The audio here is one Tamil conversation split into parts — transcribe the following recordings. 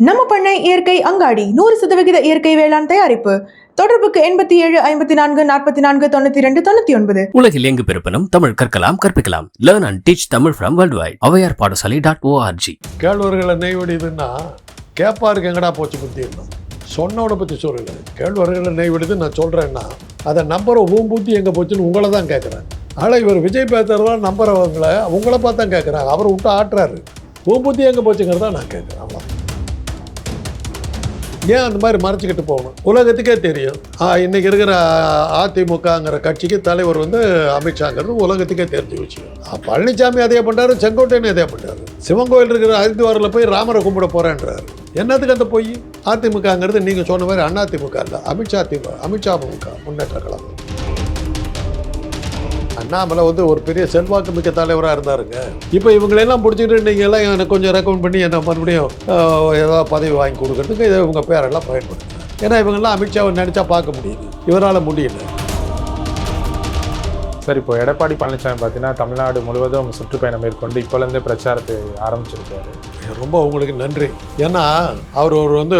நம்ம பண்ணை இயற்கை அங்காடி நூறு சதவிகித இயற்கை வேளாண் தயாரிப்பு. தொடர்புக்கு எண்பத்தி ஏழு ஐம்பத்தி நான்கு நாற்பத்தி நான்கு தொண்ணூத்தி ரெண்டு தொண்ணூத்தி ஒன்பது. உலகில் எங்கு பிறப்பினும் தமிழ் கற்கலாம் கற்பிக்கலாம். Learn and teach Tamil from world wide Avvaiyar Padasalai dot ORG கேழ்வர்களை நெய் வடிதுன்னா கேப்பாருக்கு எங்கடா போச்சு புத்தி சொன்னவனை பற்றி சொல்லலை கேழ்வர்களை நெய் வடிது நான் சொல்கிறேன்னா அதை நம்புற உன் புத்தி எங்கே போச்சுன்னு உங்களை தான் கேட்குறேன் ஆனால் இவர் விஜய் பேசுறதா நம்புறவங்கள உங்களை பார்த்து தான் கேட்குறாங்க அவரை விட்டு ஆட்டுறாரு. உன் புத்தி எங்கே போச்சுங்கிறதா நான் கேட்குறேன் ஏன் அந்த மாதிரி மறைச்சிக்கிட்டு போகணும்? உலகத்துக்கே தெரியும். இன்னைக்கு இருக்கிற அதிமுகங்கிற கட்சிக்கு தலைவர் வந்து அமித்ஷாங்கிறது உலகத்துக்கே தெரிஞ்சு விஷயம். பழனிசாமி அதே பண்ணுறாரு செங்கோட்டையன் அதே பண்ணுறாரு சிவன் கோயில் இருக்கிற ஹரித்வாரில் போய் ராமரை கும்பிட போகிறேன்றாரு என்னத்துக்கு அந்த போய்? அதிமுகங்கிறது நீங்கள் சொன்ன மாதிரி அண்ணா திமுக இல்லை அமித்ஷா திமுக அமித்ஷா முக முன்னேற்ற கழகம். அண்ணாமலை வந்து ஒரு பெரிய செல்வாக்கு மிக்க தலைவராக இருந்தாருங்க. இப்போ இவங்களெல்லாம் பிடிச்சிக்கிட்டு நீங்கள் எல்லாம் எனக்கு கொஞ்சம் ரெக்கமெண்ட் பண்ணி என்ன மறுபடியும் ஏதாவது பதவி வாங்கி கொடுக்கறதுக்கு இதை இவங்க பேரெல்லாம் பயன்படுத்துறாங்க ஏன்னா இவங்கெல்லாம் அமித்ஷாவை நினச்சா பார்க்க முடியுது. இவரால் முடியல. சார் இப்போ எடப்பாடி பழனிசாமி பார்த்தீங்கன்னா தமிழ்நாடு முழுவதும் சுற்றுப்பயணம் மேற்கொண்டு இப்போலேருந்தே பிரச்சாரத்தை ஆரம்பிச்சிருக்காரு. ரொம்ப உங்களுக்கு நன்றி. ஏன்னா அவர் ஒரு வந்து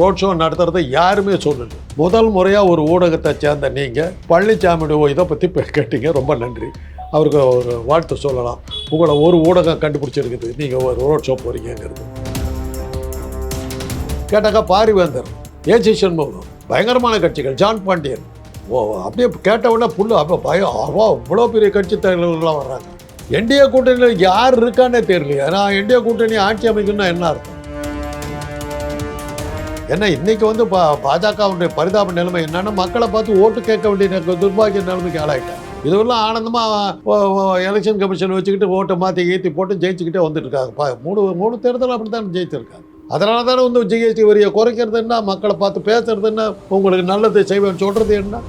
ரோட் ஷோ நடத்துறதை யாருமே சொல்லல. முதல் முறையாக ஒரு ஊடகத்தை சேர்ந்த நீங்கள் பழனிசாமியோட இதை பற்றி கேட்டீங்க. ரொம்ப நன்றி. அவருக்கு ஒரு வாழ்த்து சொல்லலாம். உங்களை ஒரு ஊடகம் கண்டுபிடிச்சிருக்குது. நீங்கள் ஒரு ரோட் ஷோ போகிறீங்கிறது கேட்டாக்கா பாரிவேந்தர் ஏசி சண்முகம் பயங்கரமான கட்சிகள் ஜான் பாண்டியன் ஓ அப்படியே கேட்ட உடனே புல்லு அப்போ பயம். அவ்வளோ இவ்வளோ பெரிய கட்சி தலைவர்கள்லாம் வர்றாங்க. என்டிஏ கூட்டணியில் யார் இருக்கான்னே தெரியலையே. ஏன்னா என்டிஏ கூட்டணி ஆட்சி அமைக்கணும்னா என்ன அர்த்தம்? ஏன்னா இன்னைக்கு வந்து பா பாஜகவுடைய பரிதாப நிலைமை என்னன்னா மக்களை பார்த்து ஓட்டு கேட்க வேண்டிய துர்பாகிய துர்பாக்கிய நிலைமைக்கு ஆளாயிட்டேன் இதுவெல்லாம் ஆனந்தமாக எலெக்ஷன் கமிஷன் வச்சுக்கிட்டு ஓட்டை மாற்றி ஏற்றி போட்டு ஜெயிச்சுக்கிட்டே வந்துட்டு இருக்காங்க. மூணு மூணு தேர்தல் அப்படி தான் ஜெயிச்சிருக்காங்க. அதனால தானே வந்து ஜிஎஸ்டி வரியை குறைக்கிறது என்ன? மக்களை பார்த்து பேசுறது என்ன? உங்களுக்கு நல்லது செய்வேன் சொல்கிறது என்ன?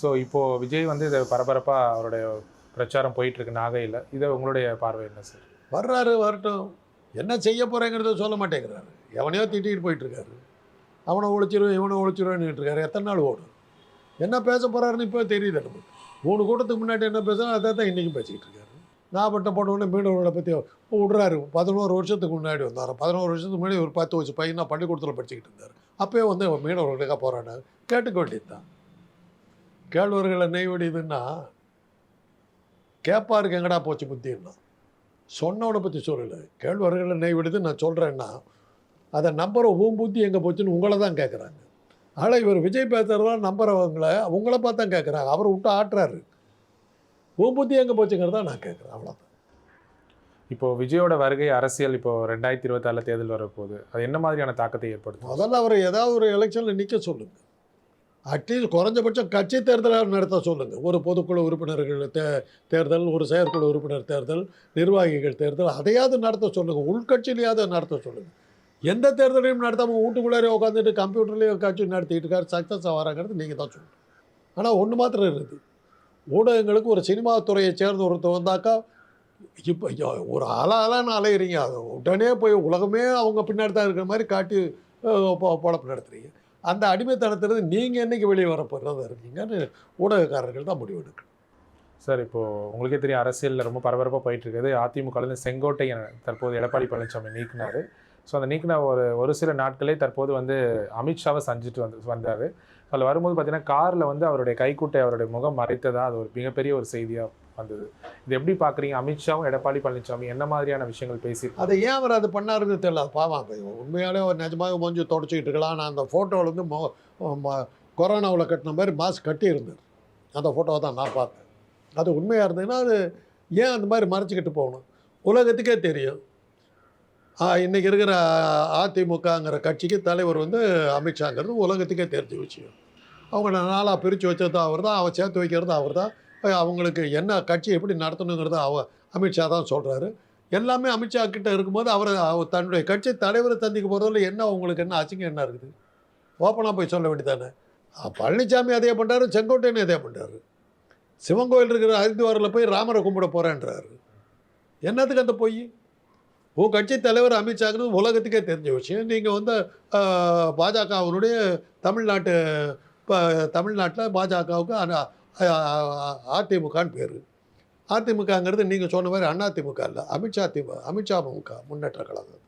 ஸோ இப்போது விஜய் வந்து இதை பரபரப்பாக அவருடைய பிரச்சாரம் போயிட்டு இருக்கு நாகையில். இதை உங்களுடைய பார்வை என்ன சார் வர்றாரு வரட்டும். என்ன செய்ய போகிறேங்கிறத சொல்ல மாட்டேங்கிறாரு. எவனையோ திட்டிகிட்டு போயிட்டு இருக்காரு அவனை ஒழிச்சிருவேன் இவனை ஒழிச்சிருவேன்னு இருக்காரு எத்தனை நாள் ஓடும்? என்ன பேச போகிறாருன்னு இப்போ தெரியுது நமக்கு. மூணு கூட்டத்துக்கு முன்னாடி என்ன பேசுகிறோம் அதை தான் இன்றைக்கும் பேசிக்கிட்டு இருக்காரு. நாகப்பட்ட போட்டவுடனே மீனவர்களை பற்றி விட்றாரு. பதினோரு வருஷத்துக்கு முன்னாடி வந்தார். பதினோரு வருஷத்துக்கு முன்னாடி ஒரு பத்து வச்சு பையனாக பள்ளிக்கூடத்தில் படிச்சுக்கிட்டு இருந்தார். அப்போயே வந்து மீனவர்களுக்காக போராடினார் கேட்டுக்க வேண்டியது தான். கேழ்வர்களை நெய் கேட்பாருக்கு கேப்பாருக்கு எங்கடா போச்சு புத்தின்னா? சொன்னவனை பற்றி சொல்லலை. கேழ்வர்களை நெய் நான் சொல்கிறேன்னா அதை நம்புகிற ஊம்புத்தி எங்கே போச்சுன்னு உங்களை தான் கேட்குறாங்க ஆனால் இவர் விஜய் பேசுகிறதா நம்புறவங்கள உங்களை பார்த்து கேட்குறாங்க அவரை விட்டு ஆட்டுறாரு. உன் புத்தி எங்கே போச்சுங்கிறதா நான் கேட்குறேன் அவ்வளோதான் இப்போ விஜயோட வருகை அரசியல் இப்போ ரெண்டாயிரத்தி இருபத்தாறில் தேர்தல் வரப்போகுது. அது என்ன மாதிரியான தாக்கத்தை ஏற்படுத்தும்? முதல்ல அவர் ஏதாவது ஒரு எலெக்ஷனில் நிற்க சொல்லுங்கள் அட்லீஸ்ட் குறைஞ்சபட்சம் கட்சி தேர்தலை நடத்த சொல்லுங்கள் ஒரு பொதுக்குழு உறுப்பினர்கள் தே தேர்தல் ஒரு செயற்குழு உறுப்பினர் தேர்தல் நிர்வாகிகள் தேர்தல் அதையாவது நடத்த சொல்லுங்கள் உள்கட்சியிலையாவது நடத்த சொல்லுங்கள் எந்த தேர்தலையும் நடத்தாமல் வீட்டுக்குள்ளாரே உட்காந்துட்டு கம்ப்யூட்டர்லேயே கட்சி நடத்திட்டு இருக்காரு சக்ஸஸ் ஆகிறாங்கிறது நீங்கள் தான் சொல்லணும். ஆனால் ஒன்று மாத்திரம் இருக்குது. ஊடகங்களுக்கு ஒரு சினிமா துறையை சேர்ந்த ஒருத்தர் வந்தாக்கா இப்போ ஒரு அலாலான்னு அலையிறீங்க. அது உடனே போய் உலகமே அவங்க பின்னாடி தான் இருக்கிற மாதிரி காட்டி பொழப்பு நடத்துறீங்க. அந்த அடிமைத்தனத்திலிருந்து நீங்கள் என்னைக்கு வெளியே வர போகிறதா இருக்கீங்கன்னு ஊடகக்காரர்கள் தான் முடிவு எடுக்கணும். சார் இப்போது உங்களுக்கே தெரியும் அரசியலில் ரொம்ப பரபரப்பாக போயிட்டுருக்குது அதிமுகலேருந்து செங்கோட்டையன் தற்போது எடப்பாடி பழனிசாமி நீக்கினார். ஸோ அந்த நீக்கின ஒரு ஒரு சில நாட்களே தற்போது வந்து அமித்ஷாவை சந்திச்சுட்டு வந்து வந்தார். அதில் வரும்போது பார்த்தீங்கன்னா காரில் வந்து அவருடைய கைக்குட்டை அவருடைய முகம் மறைத்ததா அது ஒரு மிகப்பெரிய ஒரு செய்தியாக வந்தது. இது எப்படி பார்க்குறீங்க அமித்ஷாவும் எடப்பாடி பழனிசாமி என்ன மாதிரியான விஷயங்கள் பேசி அதை ஏன் அவர் அது பண்ணாருன்னு தெரியல. பாவம் உண்மையாலே ஒரு நிஜமாக மூஞ்சி தொடச்சிக்கிட்டு இருக்கலாம். நான் அந்த ஃபோட்டோவில் வந்து மோ ம- கொரோனாவில் கட்டின மாதிரி மாஸ்க் கட்டி இருந்தார் அந்த ஃபோட்டோவை தான் நான் பார்த்தேன். அது உண்மையாக இருந்ததுன்னா அது ஏன் அந்த மாதிரி மறைச்சிக்கிட்டு போகணும்? உலகத்துக்கே தெரியும். இன்றைக்கி இருக்கிற அதிமுகங்கிற கட்சிக்கு தலைவர் வந்து அமித்ஷாங்கிறது உலகத்துக்கே தெரிஞ்ச விஷயம். அவங்க நாளாக பிரித்து வச்சது அவர் தான் அவன் சேர்த்து வைக்கிறது அவர் தான் அவங்களுக்கு என்ன கட்சி எப்படி நடத்தணுங்கிறத அவ அமித்ஷா தான் சொல்கிறாரு எல்லாமே அமித்ஷா கிட்ட இருக்கும்போது அவர் அவர் தன்னுடைய கட்சி தலைவரை சந்திக்க போகிறதில் என்ன அவங்களுக்கு என்ன அசிங்கம் என்ன இருக்குது? ஓப்பனாக போய் சொல்ல வேண்டியதானே பழனிசாமி அதே பண்ணுறாரு செங்கோட்டையன் அதே பண்ணுறாரு சிவன் கோயில் இருக்கிற ஹரித்வாரில் போய் ராமரை கும்பிட போகிறேன்றாரு என்னத்துக்கு அந்த பொய்? உன் கட்சி தலைவர் அமித்ஷாங்கிறது உலகத்துக்கே தெரிஞ்ச விஷயம். நீங்கள் வந்து பாஜகவினுடைய தமிழ்நாட்டு இப்போ தமிழ்நாட்டில் பாஜகவுக்கு அதிமுகன்னு பேர். அதிமுகங்கிறது நீங்கள் சொன்ன மாதிரி அதிமுக இல்லை அமித்ஷா திமுக அமித்ஷா முக முன்னேற்ற கழகம்.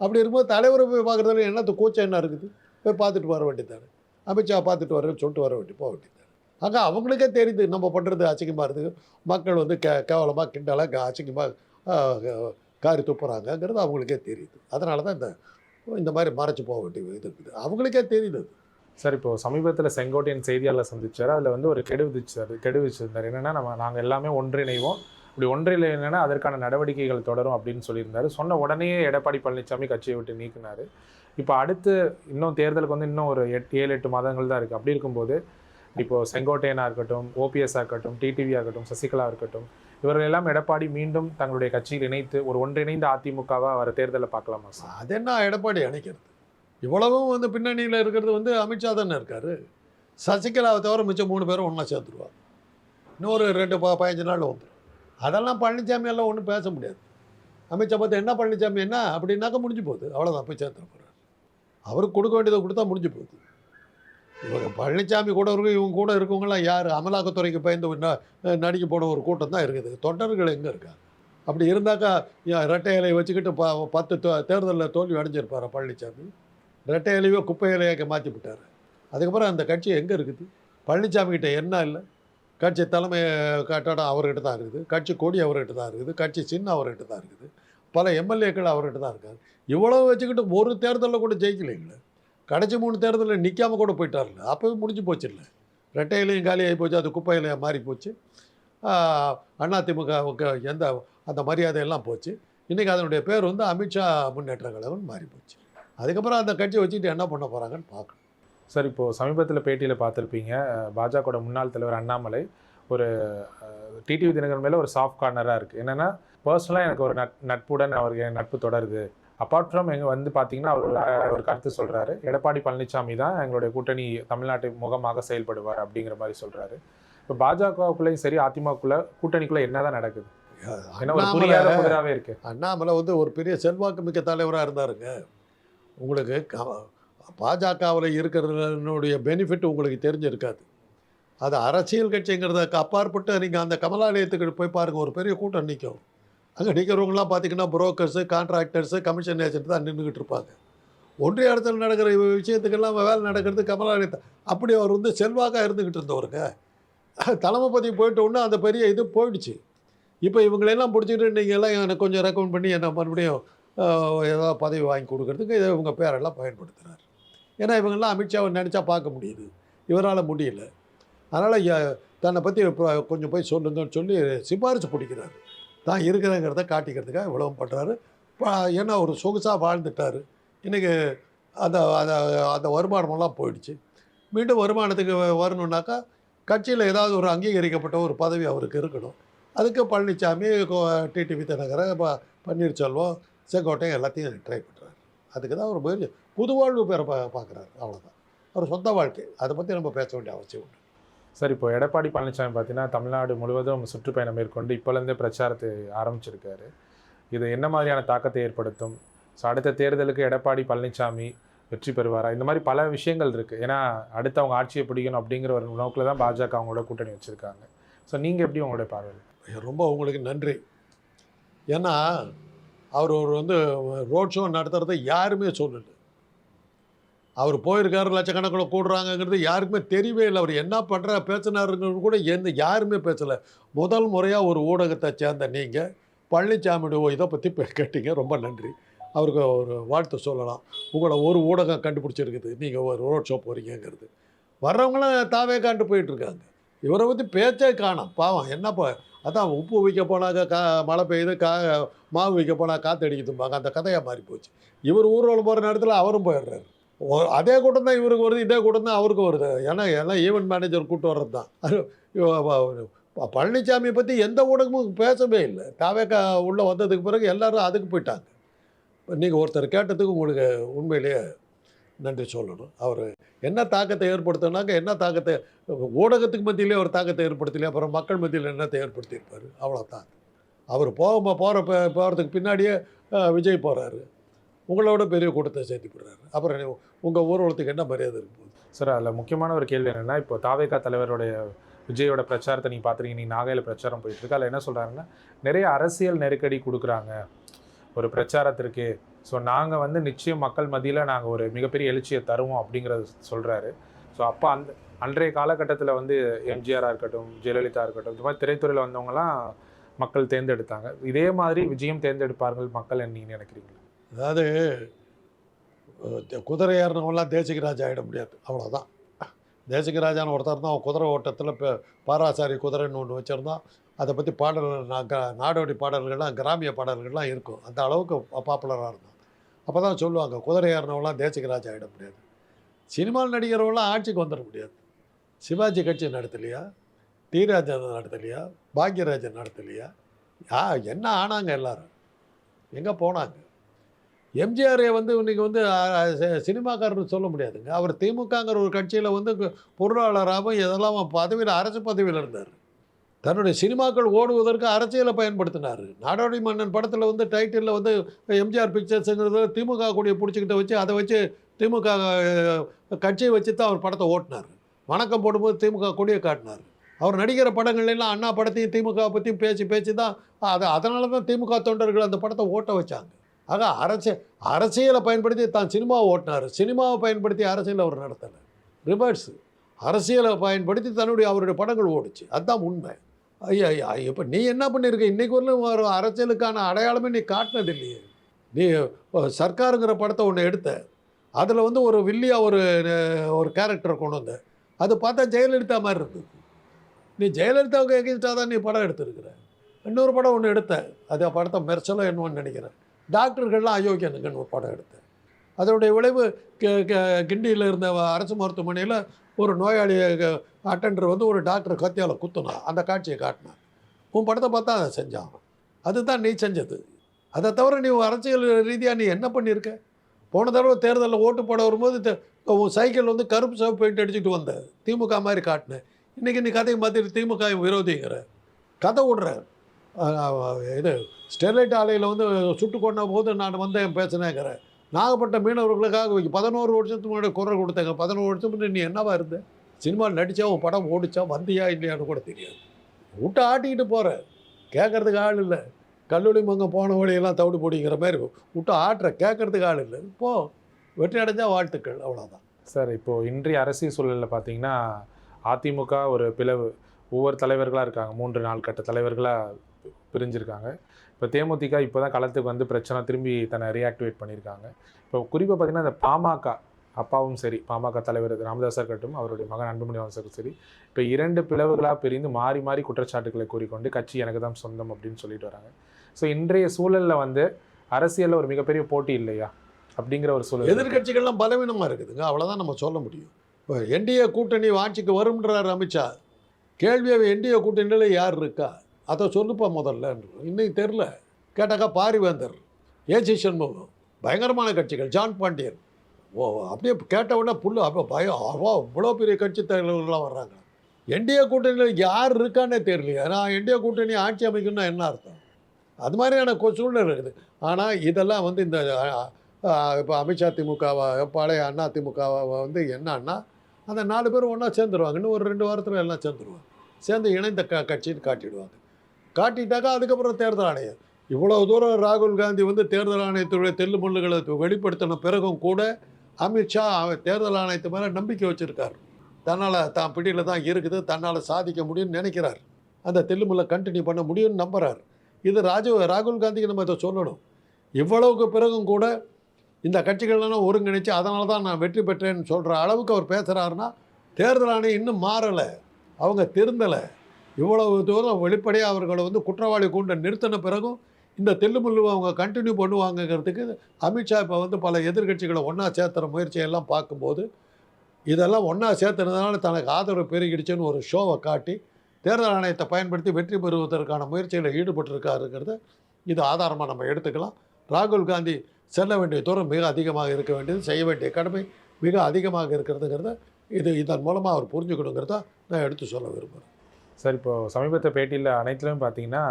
அப்படி இருக்கும்போது தலைவரை போய் பார்க்குறதுல என்னத்து கூச்சம் என்ன இருக்குது? போய் பார்த்துட்டு வர வேண்டியதானே அமித்ஷா பார்த்துட்டு வரேன்னு சொல்லிட்டு வர வேண்டி போக வேண்டியது அங்கே அவங்களுக்கே தெரியுது நம்ம பண்ணுறது அசிங்கமாக இருக்குது. மக்கள் வந்து கே கேவலமாக கிண்டலாக அசிங்கமாக காரி துப்புறாங்கங்கிறது அவங்களுக்கே தெரியுது. அதனால தான் இந்த இந்த மாதிரி மறைச்சு போக வேண்டிய இது இருக்குது. அவங்களுக்கே தெரியுது அது. சார் இப்போ சமீபத்தில் செங்கோட்டையன் செய்தியாளர் சந்திச்சார். அதில் வந்து ஒரு கெடு விதிச்சார் கெடு விதிச்சிருந்தார். நம்ம நாங்கள் எல்லாமே ஒன்றிணைவோம். இப்படி ஒன்றிணைனா அதற்கான நடவடிக்கைகள் தொடரும் அப்படின்னு சொல்லியிருந்தார். சொன்ன உடனே எடப்பாடி பழனிசாமி கட்சியை விட்டு நீக்கினார். இப்போ அடுத்து இன்னும் தேர்தலுக்கு வந்து இன்னும் ஒரு எட்டு ஏழு எட்டு மாதங்கள் தான் இருக்குது அப்படி இருக்கும்போது இப்போது செங்கோட்டையனாக இருக்கட்டும் ஓபிஎஸ்ஸாக இருக்கட்டும் டிடிவியாக இருக்கட்டும் சசிகலா இருக்கட்டும் இவர்கள் எல்லாம் எடப்பாடி மீண்டும் தங்களுடைய கட்சியில் இணைத்து ஒரு ஒன்றிணைந்த அதிமுகவாக வர தேர்தலில் பார்க்கலாமா சார்? அது என்ன எடப்பாடி அணைக்கிறது? இவ்வளவும் வந்து பின்னணியில் இருக்கிறது வந்து அமித்ஷா தானே இருக்கார். சசிகலாவை தவிர மிச்சம் மூணு பேரும் ஒன்றா சேர்த்துருவாங்க. இன்னொரு ரெண்டு ப பதினஞ்சு நாள் வந்துடும் அதெல்லாம் பழனிசாமி எல்லாம் ஒன்றும் பேச முடியாது. அமித்ஷா பார்த்து என்ன பழனிசாமி என்ன அப்படின்னாக்க முடிஞ்சு போகுது. அவ்வளோதான் போய் சேர்த்துட போகிறார் அவருக்கு கொடுக்க வேண்டியதை கொடுத்தா முடிஞ்சு போகுது. இவங்க பழனிசாமி கூட இருக்கும் இவங்க கூட இருக்கவங்களாம் யார்? அமலாக்கத்துறைக்கு பயந்து நடிக்க போன ஒரு கூட்டம் தான் இருக்குது. தொண்டர்கள் எங்கே இருக்கா அப்படி இருந்தாக்கா ரெட்டை இலையை வச்சுக்கிட்டு ப பத்து தேர்தலில் தோல்வி அடைஞ்சிருப்பார் பழனிசாமி ரெட்டை இலையோ குப்பை இலையாக்க மாற்றி விட்டார். அதுக்கப்புறம் அந்த கட்சி எங்கே இருக்குது? பழனிசாமி கிட்ட என்ன இல்லை? கட்சி தலைமை கட்டடம் அவர்கிட்ட தான் இருக்குது. கட்சி கொடி அவர்கிட்ட தான் இருக்குது. கட்சி சின்ன அவர்கிட்ட தான் இருக்குது. பல எம்எல்ஏக்கள் அவர்கிட்ட தான் இருக்காரு இவ்வளோ வச்சுக்கிட்டு ஒரு தேர்தலில் கூட ஜெயிக்கலைங்களே. கடைசி மூணு தேர்தலில் நிற்காம கூட போயிட்டார்ல அப்போவே முடிஞ்சு போச்சு இல்லை ரெட்டையிலையும் காலியாகி போச்சு அது குப்பையிலையும் மாறி போச்சு. அதிமுகவுக்கு எந்த அந்த மரியாதையெல்லாம் போச்சு. இன்றைக்கி அதனுடைய பேர் வந்து அமித்ஷா முன்னேற்ற கழகம் மாறி போச்சு. அதுக்கப்புறம் அந்த கட்சியை வச்சுக்கிட்டு என்ன பண்ண போகிறாங்கன்னு பார்க்கணும். சார் இப்போது சமீபத்தில் பேட்டியில் பார்த்துருப்பீங்க பாஜகவோட முன்னாள் தலைவர் அண்ணாமலை ஒரு டிடிவி தினகரன் மேலே ஒரு சாஃப்ட் கார்னராக இருக்குது என்னென்னா பர்சனலாக எனக்கு ஒரு நட் நட்புடன் அவருக்கு என் நட்பு தொடருது. அப்பார்ட் ஃப்ரம் எங்க வந்து பார்த்தீங்கன்னா அவர் ஒரு- கருத்து சொல்கிறாரு எடப்பாடி பழனிசாமி தான் எங்களுடைய கூட்டணி தமிழ்நாட்டு முகமாக செயல்படுவார் அப்படிங்கிற மாதிரி சொல்கிறாரு இப்போ பாஜகவுக்குள்ளேயும் சரி அதிமுகக்குள்ள கூட்டணிக்குள்ள என்னதான் நடக்குது? ஏன்னா ஒரு புரியாத அண்ணாமலை புதிராகவே இருக்கு. அண்ணாமலை வந்து ஒரு பெரிய செல்வாக்கு மிக்க தலைவராக இருந்தாருங்க. உங்களுக்கு க- பாஜகவில் இருக்கிறதுனுடைய பெனிஃபிட் உங்களுக்கு தெரிஞ்சிருக்காது. அது அரசியல் கட்சிங்கிறதுக்கு அப்பாற்பட்டு நீங்கள் அந்த கமலாலயத்துக்கு போய் பாருங்கள் ஒரு பெரிய கூட்டம் நிற்கும் அங்கே நிற்கிறவங்களாம் பார்த்தீங்கன்னா புரோக்கர்ஸு கான்ட்ராக்டர்ஸு கமிஷன் ஏஜென்ட் தான் நின்றுக்கிட்டு இருப்பாங்க. ஒன்றிய இடத்துல நடக்கிற விஷயத்துக்கெல்லாம் வேலை நடக்கிறது கமலாநிதி அப்படி அவர் வந்து செல்வாக்காக இருந்துக்கிட்டு இருந்தவருங்க. தலைமை பதவி போயிட்ட உடனே அந்த பெரிய இது போயிடுச்சு. இப்போ இவங்களெல்லாம் பிடிச்சிட்டு நீங்கள் எல்லாம் எனக்கு கொஞ்சம் ரெக்கமெண்ட் பண்ணி என்ன மறுபடியும் ஏதாவது பதவி வாங்கி கொடுக்கறதுக்கு இதை இவங்க பேரெல்லாம் பயன்படுத்துகிறார் ஏன்னா இவங்கெல்லாம் அமித்ஷாவை நினச்சா பார்க்க முடியுது. இவரால் முடியல. அதனால் தன்னை பற்றி கொஞ்சம் போய் சொல்லுங்கன்னு சொல்லி சிபாரிசு பிடிக்கிறார். தான் இருக்கிறேங்கிறத காட்டிக்கிறதுக்காக இவ்வளவு பண்ணுறாரு ஏன்னா ஒரு சொகுசாக வாழ்ந்துட்டார். இன்றைக்கி அந்த அந்த அந்த வருமானமெல்லாம் போயிடுச்சு. மீண்டும் வருமானத்துக்கு வ- வரணுன்னாக்கா கட்சியில் ஏதாவது ஒரு அங்கீகரிக்கப்பட்ட ஒரு பதவி அவருக்கு இருக்கணும். அதுக்கு பழனிசாமி டிடிவி தினகர இப்போ பன்னீர்செல்வம் செங்கோட்டை எல்லாத்தையும் ட்ரை பண்ணுறாரு அதுக்கு தான் ஒரு முயற்சி. புது வாழ்வு பேரை பா பார்க்குறாரு. அவ்வளோதான் அவர் சொந்த வாழ்க்கை. அதை பற்றி நம்ம பேச வேண்டிய அவசியம் உண்டு. சார் இப்போ எடப்பாடி பழனிசாமி பார்த்தீங்கன்னா தமிழ்நாடு முழுவதும் சுற்றுப்பயணம் மேற்கொண்டு இப்போலேருந்தே பிரச்சாரத்தை ஆரம்பிச்சிருக்காரு. இது என்ன மாதிரியான தாக்கத்தை ஏற்படுத்தும்? ஸோ அடுத்த தேர்தலுக்கு எடப்பாடி பழனிசாமி வெற்றி பெறுவாரா? இந்த மாதிரி பல விஷயங்கள் இருக்குது ஏன்னா அடுத்து அவங்க ஆட்சியை பிடிக்கணும் அப்படிங்கிற ஒரு நோக்கில் தான் பாஜக அவங்களோட கூட்டணி வச்சுருக்காங்க. ஸோ நீங்கள் எப்படி உங்களுடைய பார்வை ரொம்ப உங்களுக்கு நன்றி. ஏன்னா அவர் ஒரு வந்து ரோட் ஷோ நடத்துகிறத யாருமே சொல்லலை. அவர் போயிருக்காரு லட்சக்கணக்கில் கூடுறாங்கங்கிறது யாருக்குமே தெரியவே இல்லை. அவர் என்ன பண்ணுற பேசினாருங்கிறது கூட எந்த யாருமே பேசலை. முதல் முறையாக ஒரு ஊடகத்தை சேர்ந்த நீங்கள் பழனிசாமியோட இதை பற்றி கேட்டீங்க. ரொம்ப நன்றி. அவருக்கு ஒரு வாழ்த்து சொல்லலாம். உங்களை ஒரு ஊடகம் கண்டுபிடிச்சிருக்குது. நீங்கள் ஒரு ரோட் ஷோ போகிறீங்கங்கிறது வர்றவங்களும் தாவே காண்டு போயிட்டுருக்காங்க. இவரை பற்றி பேச்சே காணும். பாவம் என்னப்பா அதான் உப்பு வைக்க போனாக்க கா மழை பெய்யுது கா மாவு வைக்க போனால் காற்று அடிக்குதும்பாங்க. அந்த கதையாக மாறி போச்சு இவர் ஊர்வலம் போகிற நேரத்தில் அவரும் போயிடுறாரு. அதே கூட்டம் தான் இவருக்கு வருது இதே கூட்டம் தான் அவருக்கு வருது. ஏன்னா எல்லாம் ஈவெண்ட் மேனேஜர் கூட்டு வர்றது தான் பழனிசாமியை பற்றி எந்த ஊடகமும் பேசவே இல்லை. தாவேக்கா உள்ளே வந்ததுக்கு பிறகு எல்லாரும் அதுக்கு போயிட்டாங்க. நீங்கள் ஒருத்தர் கேட்டதுக்கு உங்களுக்கு உண்மையிலேயே நன்றி சொல்லணும். அவர் என்ன தாக்கத்தை ஏற்படுத்தினாக்க என்ன தாக்கத்தை ஊடகத்துக்கு மத்தியிலே ஒரு தாக்கத்தை ஏற்படுத்தலையே அப்புறம் மக்கள் மத்தியில் என்னத்தை ஏற்படுத்தியிருப்பார்? அவ்வளோதான் அவர் போக போகிற போகிறதுக்கு பின்னாடியே விஜய் போகிறாரு உங்களோட பெரிய கூட்டத்தை சேர்த்து விடுறாரு. அப்புறம் உங்கள் ஊர்வலத்துக்கு என்ன மரியாதை இருக்குது சார் அதில் முக்கியமான ஒரு கேள்வி என்னென்னா இப்போ தாவேகா தலைவருடைய விஜயோட பிரச்சாரத்தை நீங்கள் பார்த்துருக்கீங்க நீ நாகையில் பிரச்சாரம் போயிட்டுருக்கு அதில் என்ன சொல்கிறாங்கன்னா நிறைய அரசியல் நெருக்கடி கொடுக்குறாங்க. ஒரு பிரச்சாரத்திற்கு. ஸோ நாங்கள் வந்து நிச்சயம் மக்கள் மத்தியில் நாங்கள் ஒரு மிகப்பெரிய எழுச்சியை தருவோம் அப்படிங்கிறத சொல்கிறாரு ஸோ அப்போ அந்த அன்றைய காலகட்டத்தில் வந்து எம்ஜிஆராக இருக்கட்டும் ஜெயலலிதா இருக்கட்டும் இந்த மாதிரி திரைத்துறையில் வந்தவங்கலாம் மக்கள் தேர்ந்தெடுத்தாங்க. இதே மாதிரி விஜயம் தேர்ந்தெடுப்பார்கள் மக்கள் நீங்கள் நினைக்கிறீங்களா அதாவது குதிரை ஏறினவங்களாம் தேசிக ராஜா ஆகிட முடியாது. அவ்வளோதான் தேசிக ராஜான்னு ஒருத்தர் தான் அவன் குதிரை ஓட்டத்தில் இப்போ பாராசாரி குதிரைன்னு ஒன்று வச்சுருந்தான் அதை பற்றி பாடல்கள் நாடோடி பாடல்கள்லாம் கிராமிய பாடல்கள்லாம் இருக்கும். அந்த அளவுக்கு பாப்புலராக இருந்தான். அப்போ தான் சொல்லுவாங்க குதிரை ஏறினவங்களாம் தேசிக ராஜா ஆகிட முடியாது. சினிமாவில் நடிகர்கள்லாம் ஆட்சிக்கு வந்துட முடியாது. சிவாஜி கட்சி நடத்தலையா? தீராஜன் நடத்தலையா? பாக்யராஜன் நடத்தலையா? யா என்ன ஆனாங்க எல்லோரும்? எங்கே போனாங்க? எம்ஜிஆரை வந்து இன்றைக்கி வந்து சினிமாக்காரர்னு சொல்ல முடியாதுங்க. அவர் திமுகங்கிற ஒரு கட்சியில் வந்து பொருளாளராகவும் இதெல்லாம் பதவியில் அரசு பதவியில் இருந்தார். தன்னுடைய சினிமாக்கள் ஓடுவதற்கு அரசியலை பயன்படுத்தினார். நாடோடி மன்னன் படத்தில் வந்து டைட்டிலில் வந்து எம்ஜிஆர் பிக்சர்ஸுங்கிறது திமுக கொடியை பிடிச்சிக்கிட்ட வச்சு அதை வச்சு திமுக கட்சியை வச்சு தான் அவர் படத்தை ஓட்டினார். வணக்கம் போடும்போது திமுக கொடியை காட்டினார். அவர் நடிக்கிற படங்கள்லாம் எல்லாம் அண்ணா படத்தையும் திமுக பற்றியும் பேசி பேசி தான் அது அதனால தான் திமுக தொண்டர்கள் அந்த படத்தை ஓட்ட வச்சாங்க. ஆக அரசியல் அரசியலை பயன்படுத்தி தான் சினிமாவை ஓட்டினார். சினிமாவை பயன்படுத்தி அரசியல் அவர் நடத்தலை ரிவர்ஸு அரசியலை பயன்படுத்தி தன்னுடைய அவருடைய படங்கள் ஓடுச்சு. அதுதான் உண்மை. ஐயா ஐயா இப்போ நீ என்ன பண்ணியிருக்க இன்றைக்கு வரலும் ஒரு அரசியலுக்கான அடையாளமே நீ காட்டினது இல்லையே நீ சர்க்காருங்கிற படத்தை ஒன்று எடுத்த. அதில் வந்து ஒரு வில்லியா ஒரு ஒரு கேரக்டர் கொண்டு வந்த. அது பார்த்தா ஜெயலலிதா மாதிரி இருந்தது நீ ஜெயலலிதாவுக்கு எகென்ஸ்டாக தான் நீ படம் எடுத்திருக்கிற. இன்னொரு படம் ஒன்று எடுத்த. அது படத்தை மெர்ச்சலோ என்னன்னு நினைக்கிறேன். டாக்டர்கள்லாம் அயோக்கியனுக்குன்னு ஒரு படம் எடுத்தேன். அதனுடைய விளைவு கிண்டியில் இருந்த அரசு மருத்துவமனையில் ஒரு நோயாளி அட்டெண்டர் வந்து ஒரு டாக்டர் கத்தியால் குத்துனான் அந்த காட்சியை காட்டினான். உன் படத்தை பார்த்தா அதை செஞ்சான். அதுதான் நீ செஞ்சது. அதை தவிர நீ அரசியல் ரீதியாக நீ என்ன பண்ணியிருக்க? போன தடவை தேர்தலில் ஓட்டு போட வரும்போது உன் சைக்கிள் வந்து கருப்பு சிவப்பு பெயிண்ட் அடிச்சுட்டு வந்த திமுக மாதிரி காட்டினேன் இன்றைக்கி நீ கதையை மாற்றிட்டு திமுக விரோதிங்கிற கதை விடுற இது ஸ்டெர்லைட் ஆலையில் வந்து சுட்டு கொண்ட போது நான் வந்தேன் பேசினேங்கிறேன் நாகப்பட்ட மீனவர்களுக்காக பதினோரு வருஷத்துக்கு முன்னாடி குரல் கொடுத்தாங்க. பதினோரு வருஷம் முன்னாடி நீ என்னவா இருந்த? சினிமாவில் நடித்தா உன் படம் ஓடிச்சா வந்தியா இல்லையான்னு கூட தெரியாது. விட்டு ஆட்டிக்கிட்டு போகிற கேட்கறதுக்கு ஆள் இல்லை. கல்லூரி மங்க போன வழியெல்லாம் தவிடு போடிங்கிற மாதிரி விட்டு ஆட்டுற கேட்கறதுக்கு ஆள் இல்லை. இப்போது வெற்றி அடைஞ்சால் வாழ்த்துக்கள். அவ்வளோதான் சார் இப்போது இன்றைய அரசியல் சூழலில் பார்த்தீங்கன்னா அதிமுக ஒரு பிளவு. ஒவ்வொரு தலைவர்களாக இருக்காங்க. மூன்று நாள் கட்ட தலைவர்களாக பிரிஞ்சிருக்காங்க. இப்போ தேமுதிக இப்போ தான் களத்துக்கு வந்து பிரச்சனை திரும்பி தன்னை ரீஆக்டிவேட் பண்ணியிருக்காங்க இப்போ குறிப்பாக பார்த்தீங்கன்னா இந்த பாமக அப்பாவும் சரி பாமக தலைவர் ராமதாசர் இருக்கட்டும் அவருடைய மகன் அன்புமணி அவசரும் சரி இப்போ இரண்டு பிளவுகளாக பிரிந்து மாறி மாறி குற்றச்சாட்டுகளை கூறிக்கொண்டு கட்சி எனக்கு தான் சொந்தம் அப்படின்னு சொல்லிட்டு வராங்க. ஸோ இன்றைய சூழலில் வந்து அரசியலில் ஒரு மிகப்பெரிய போட்டி இல்லையா? அப்படிங்கிற ஒரு சூழல் எதிர்கட்சிகள்லாம் எதிர்க்கட்சிகள்லாம் பலவீனமாக இருக்குதுங்க. அவ்வளோதான் நம்ம சொல்ல முடியும். இப்போ என்டிஏ கூட்டணி ஆட்சிக்கு வரும்ன்றார் அமித்ஷா. கேள்வியை என்டிஏ கூட்டணியில் யார் இருக்கா? அதை சொல்லுப்பா முதல்ல. இன்னைக்கு தெரில கேட்டாக்கா பாரிவேந்தர் ஏசி சண்முகம் பயங்கரமான கட்சிகள் ஜான் பாண்டியன். ஓ அப்படியே கேட்ட உடனே புல்லு அப்போ பயம் அவ்வளோ இவ்வளோ பெரிய கட்சி தலைவர்கள்லாம் வர்றாங்க. என்டிஏ கூட்டணியில் யார் இருக்கானே தெரியலையே. நான் என்டிஏ கூட்டணி ஆட்சி அமைக்கணும்னா என்ன அர்த்தம்? அது மாதிரியான கொ- சூழ்நிலை இருக்குது. ஆனால் இதெல்லாம் வந்து இந்த இப்போ அமித்ஷா திமுகவா பழைய அண்ணா திமுகவா வந்து என்னன்னா அந்த நாலு பேரும் ஒன்றா சேர்ந்துருவாங்க. இன்னும் ஒரு ரெண்டு வாரத்தில் எல்லாம் சேர்ந்துருவாங்க. சேர்ந்து இணைந்த க கட்சின்னு காட்டிடுவாங்க. காட்டிட்டாக்கா அதுக்கப்புறம் தேர்தல் ஆணையம். இவ்வளோ தூரம் ராகுல் காந்தி வந்து தேர்தல் ஆணையத்துடைய தெல்லுமுள்ளுகளை வெளிப்படுத்தின பிறகும் கூட அமித்ஷா அவர் தேர்தல் ஆணையத்து மேலே நம்பிக்கை வச்சுருக்கார். தன்னால் தான் பிடியில் தான் இருக்குது தன்னால் சாதிக்க முடியும்னு நினைக்கிறார். அந்த தெல்லுமுல்லை கண்டினியூ பண்ண முடியும்னு நம்புகிறார் இது ராஜீவ் ராகுல் காந்திக்கு நம்ம இதை சொல்லணும். இவ்வளவுக்கு பிறகும் கூட இந்த கட்சிகள்லாம் ஒருங்கிணைச்சு அதனால தான் நான் வெற்றி பெற்றேன்னு சொல்கிற அளவுக்கு அவர் பேசுகிறாருன்னா தேர்தல் ஆணையம் இன்னும் மாறலை. அவங்க திருந்தலை. இவ்வளவு தூரம் வெளிப்படையாக அவர்களை வந்து குற்றவாளி கூண்டை நிறுத்தின பிறகும் இந்த தெல்லுமுள்ளு அவங்க கண்டினியூ பண்ணுவாங்கங்கிறதுக்கு அமித்ஷா இப்போ வந்து பல எதிர்க்கட்சிகளை ஒன்றா சேர்த்துற முயற்சியெல்லாம் பார்க்கும்போது இதெல்லாம் ஒன்றா சேர்த்துனதுனால தனக்கு ஆதரவு பெருகிடுச்சுன்னு ஒரு ஷோவை காட்டி தேர்தல் ஆணையத்தை பயன்படுத்தி வெற்றி பெறுவதற்கான முயற்சியில் ஈடுபட்டிருக்காருங்கிறத இது ஆதாரமாக நம்ம எடுத்துக்கலாம். ராகுல் காந்தி செல்ல வேண்டிய தூரம் மிக அதிகமாக இருக்க வேண்டியது செய்ய வேண்டிய கடமை மிக அதிகமாக இருக்கிறதுங்கிறத இது இதன் மூலமாக அவர் புரிஞ்சுக்கணுங்கிறத நான் எடுத்து சொல்ல விரும்புகிறேன் சார் இப்போ சமீபத்த பேட்டியில் அனைத்துலையும் பார்த்தீங்கன்னா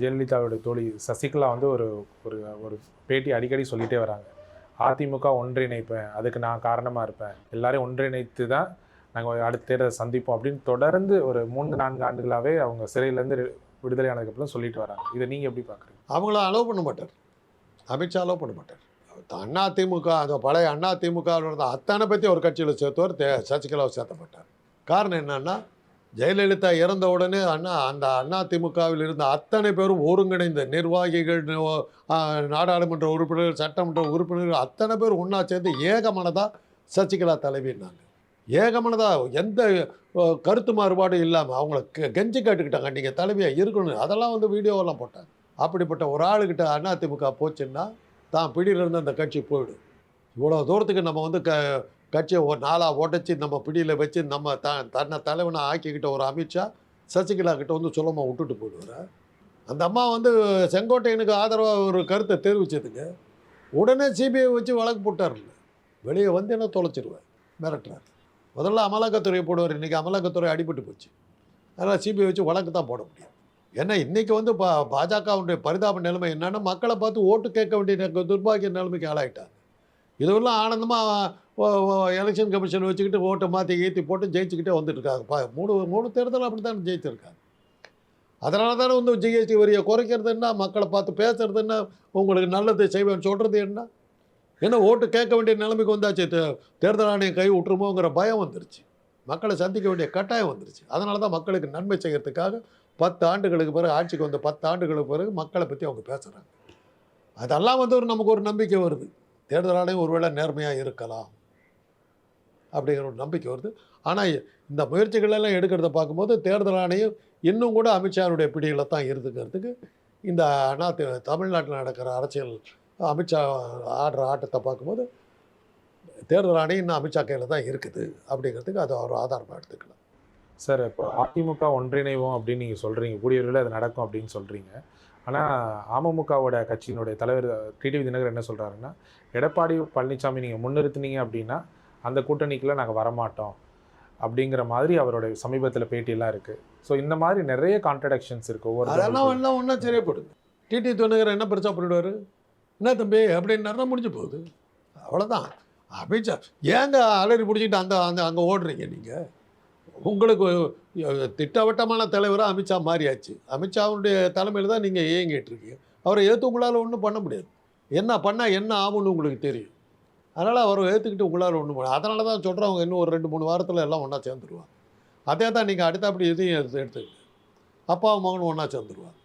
ஜெயலலிதாவுடைய தோழி சசிகலா வந்து ஒரு ஒரு ஒரு பேட்டி அடிக்கடி சொல்லிட்டே வராங்க. அதிமுக ஒன்றிணைப்பேன் அதுக்கு நான் காரணமாக இருப்பேன். எல்லாரையும் ஒன்றிணைத்து தான் நாங்கள் அடுத்த தேர்தலை சந்திப்போம் அப்படின்னு தொடர்ந்து ஒரு மூன்று நான்கு ஆண்டுகளாகவே அவங்க சிறையிலேருந்து விடுதலை ஆனதுக்கப்புறம் சொல்லிட்டு வராங்க. இதை நீங்கள் எப்படி பார்க்குறீங்க? அவங்கள அலோவ் பண்ண மாட்டார். அமித்ஷா அலோவ் பண்ண மாட்டார். அண்ணா திமுக அந்த பழைய அண்ணா திமுக இருந்த அத்தனை பற்றி ஒரு கட்சியில் சேர்த்தவர் தே சசிகலாவை சேர்த்த மாட்டார். காரணம் என்னன்னா ஜெயலலிதா இறந்த உடனே அண்ணா அந்த அண்ணா திமுகவில் இருந்த அத்தனை பேரும் ஒருங்கிணைந்த நிர்வாகிகள் நாடாளுமன்ற உறுப்பினர்கள் சட்டமன்ற உறுப்பினர்கள் அத்தனை பேர் ஒன்றா சேர்ந்து ஏகமனதாக சசிகலா தலைவின்னாங்க ஏகமனதாக எந்த கருத்து மாறுபாடும் இல்லாமல் அவங்கள க கெஞ்சி கேட்டுக்கிட்டாங்க. நீங்கள் தலைவியாக இருக்கணும். அதெல்லாம் வந்து வீடியோவெல்லாம் போட்டாங்க. அப்படிப்பட்ட ஒரு ஆளுகிட்ட அதிமுக போச்சுன்னா தான் பிடியிலிருந்து அந்த கட்சி போயிடும். இவ்வளோ தூரத்துக்கு நம்ம வந்து க கட்சியை ஒரு நாளாக உடச்சி நம்ம பிடியில் வச்சு நம்ம த தன்னை தலைவனை ஆக்கிக்கிட்ட ஒரு அமித்ஷா சசிகலா கிட்ட வந்து சுலமாக விட்டுட்டு போயிடுவார். அந்த அம்மா வந்து செங்கோட்டையனுக்கு ஆதரவாக ஒரு கருத்தை தெரிவிச்சதுங்க உடனே சிபிஐ வச்சு வழக்கு போட்டார்ல வெளியே வந்து என்ன தொலைச்சிருவேன் மிரட்டுறார். முதல்ல அமலாக்கத்துறையை போடுவார். இன்றைக்கி அமலாக்கத்துறை அடிபட்டு போச்சு. அதனால் சிபிஐ வச்சு வழக்கு தான் போட முடியும். ஏன்னா இன்றைக்கி வந்து பா பாஜகவுடைய பரிதாப நிலைமை என்னென்னா மக்களை பார்த்து ஓட்டு கேட்க வேண்டிய துர்பாகிய நிலைமைக்கு ஆளாயிட்டார் இதுவெல்லாம் ஆனந்தமாக எலெக்ஷன் கமிஷன் வச்சுக்கிட்டு ஓட்டை மாற்றி ஏற்றி போட்டு ஜெயிச்சுக்கிட்டே வந்துட்டுருக்காங்க. மூணு மூணு தேர்தல் அப்படி தான் ஜெயிச்சிருக்காங்க அதனால தானே வந்து ஜிஎஸ்டி வரியை குறைக்கிறது என்ன? மக்களை பார்த்து பேசுறது என்ன? உங்களுக்கு நல்லது செய்வேன்னு சொல்கிறது என்ன? ஏன்னா ஓட்டு கேட்க வேண்டிய நிலைமைக்கு வந்தாச்சு. தேர்தல் ஆணையம் கை விட்டுருமோங்கிற பயம் வந்துருச்சு. மக்களை சந்திக்க வேண்டிய கட்டாயம் வந்துருச்சு. அதனால தான் மக்களுக்கு நன்மை செய்கிறதுக்காக பத்து ஆண்டுகளுக்கு பிறகு ஆட்சிக்கு வந்த பத்து ஆண்டுகளுக்கு பிறகு மக்களை பற்றி அவங்க பேசுகிறாங்க அதெல்லாம் வந்து ஒரு நமக்கு ஒரு நம்பிக்கை வருது. தேர்தல் ஆணையம் ஒருவேளை நேர்மையாக இருக்கலாம் அப்படிங்கிற ஒரு நம்பிக்கை வருது. ஆனால் இந்த முயற்சிகள் எல்லாம் எடுக்கிறத பார்க்கும்போது தேர்தல் ஆணையம் இன்னும் கூட அமித்ஷாவுடைய பிடியில் தான் இருந்துக்கிறதுக்கு இந்த அண்ணா தமிழ்நாட்டில் நடக்கிற அரசியல் அமித்ஷா ஆடுற ஆட்டத்தை பார்க்கும்போது தேர்தல் ஆணையம் இன்னும் அமித்ஷா கையில் தான் இருக்குது அப்படிங்கிறதுக்கு அது ஒரு ஆதாரமாக எடுத்துக்கலாம். சார் இப்போ அதிமுக ஒன்றிணைவோம் அப்படின்னு நீங்கள் சொல்கிறீங்க கூடிய விரைவில் அது நடக்கும் அப்படின்னு சொல்கிறீங்க ஆனால் அமமுகவோட கட்சியினுடைய தலைவர் டிடிவி தினகர் என்ன சொல்கிறாருன்னா எடப்பாடி பழனிசாமி நீங்கள் முன்னிறுத்துனீங்க அப்படின்னா அந்த கூட்டணிக்குள்ள நாங்கள் வரமாட்டோம். அப்படிங்கிற மாதிரி அவருடைய சமீபத்தில் பேட்டியெல்லாம் இருக்குது ஸோ இந்த மாதிரி நிறைய கான்ட்ரடக்ஷன்ஸ் இருக்குது ஒவ்வொரு அதெல்லாம் எல்லாம் ஒன்றா சரியாப்படுது டிடி தொண்ணுகிற என்ன பெருசாக பண்ணிடுவார் என்ன தம்பி அப்படின்னா முடிஞ்சு போகுது. அவ்வளோதான் அமித்ஷா ஏங்க அலறி பிடிச்சிட்டு அந்த அந்த அங்கே ஓடுறீங்க நீங்கள் உங்களுக்கு திட்டவட்டமான தலைவராக அமித்ஷா மாறியாச்சு. அமித்ஷாவுடைய தலைமையில் தான் நீங்கள் இயங்கிட்டுருக்கீங்க. அவரை ஏற்று உங்களால் ஒன்றும் பண்ண முடியாது. என்ன பண்ணால் என்ன ஆகும்னு உங்களுக்கு தெரியும். அதனால் அவரை ஏற்றுக்கிட்டு உங்களால் ஒன்றும் பண்ண அதனால தான் சொல்கிறவங்க இன்னும் ஒரு ரெண்டு மூணு வாரத்தில் எல்லாம் ஒன்றா சேர்ந்துருவாங்க. அதே தான் நீங்கள் அடுத்த அப்படி இதையும் எடுத்து அப்பாவும் மகனும் ஒன்றா சேர்ந்துருவாங்க.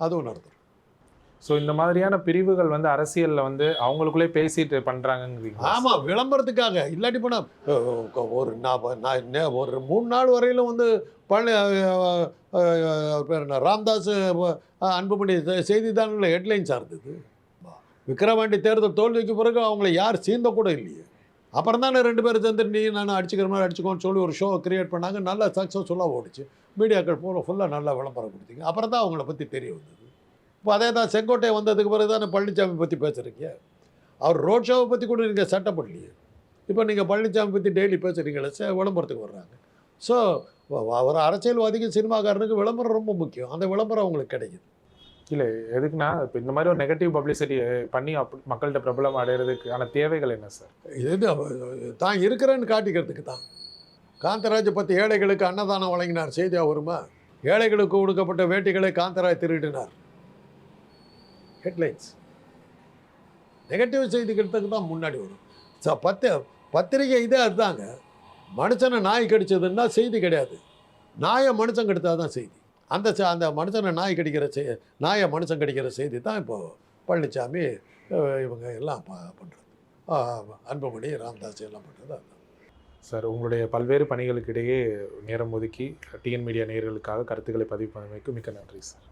அதுவும் நடத்தும் ஸோ இந்த மாதிரியான பிரிவுகள் வந்து அரசியலில் வந்து அவங்களுக்குள்ளே பேசிட்டு பண்ணுறாங்கங்கிறீங்க ஆமாம் விளம்பரத்துக்காக. இல்லாட்டி போனால் ஒரு நான் ஒரு மூணு நாள் வரையிலும் வந்து பழனி பேர் என்ன? ராம்தாஸ் அன்புமணி செ- ஹெட்லைன்ஸாக இருந்தது தேர்தல் தோல்விக்கு பிறகு அவங்கள யார் சீந்த கூட இல்லையே. அப்புறம் தானே ரெண்டு பேரும் சேர்ந்து நீ நான் அடிச்சுக்கிற மாதிரி அடிச்சுக்கோன்னு சொல்லி ஒரு ஷோ கிரியேட் பண்ணாங்க. நல்லா சக்ஸஸ்ஃபுல்லாக ஓடிச்சு. மீடியாக்கள் பூரா ஃபுல்லாக நல்லா விளம்பரம் கொடுத்தீங்க. அப்புறம் தான் அவங்கள பற்றி தெரிய வந்தது. இப்போ அதே தான் செங்கோட்டை வந்ததுக்கு பிறகு தானே பழனிசாமி பற்றி பேசுகிறீங்க. அவர் ரோட் ஷோவை பற்றி கூட நீங்கள் சட்டம் பண்ணலையே இப்போ நீங்கள் பழனிசாமி பற்றி டெய்லி பேசுகிறீங்களே சே விளம்பரத்துக்கு வர்றாங்க. ஸோ ஒரு அரசியல்வாதிக்கு சினிமாக்காரனுக்கு விளம்பரம் ரொம்ப முக்கியம். அந்த விளம்பரம் அவங்களுக்கு கிடைக்குது. இல்லை எதுக்குன்னா இப்போ இந்த மாதிரி ஒரு நெகட்டிவ் பப்ளிசிட்டி பண்ணி அப் மக்கள்கிட்ட பிரபலம் அடையிறதுக்கான தேவைகள் என்ன சார்? இது தான் இருக்கிறேன்னு காட்டிக்கிறதுக்கு தான். காந்தராஜ் பற்றி ஏழைகளுக்கு அன்னதானம் வழங்கினார் செய்தியாக வருமா? ஏழைகளுக்கு கொடுக்கப்பட்ட வேட்டிகளை காந்தராஜ் திருடினார். ஹெட்லைன்ஸ் நெகட்டிவ் செய்தி கிட்டத்துக்கு தான் முன்னாடி வரும். ஸோ பத்து பத்திரிகை இதே அதுதாங்க. மனுஷனை நாய் கடிச்சதுன்னா செய்தி கிடையாது. நாயை மனுஷன் கெடுத்தால் தான் செய்தி. அந்த ச- அந்த மனுஷனை நாய் கடிக்கிற செய் நாயை மனுஷன் கடிக்கிற செய்தி தான் இப்போது பழனிசாமி இவங்க எல்லாம் பண்ணுறது அன்புமணி ராம்தாஸ் எல்லாம் பண்ணுறது அதுதான். சார் உங்களுடைய பல்வேறு பணிகளுக்கு இடையே நேரம் ஒதுக்கி டிஎன் மீடியா நேர்களுக்காக கருத்துக்களை பதிவு பண்ணமைக்கு மிக்க நன்றி சார்.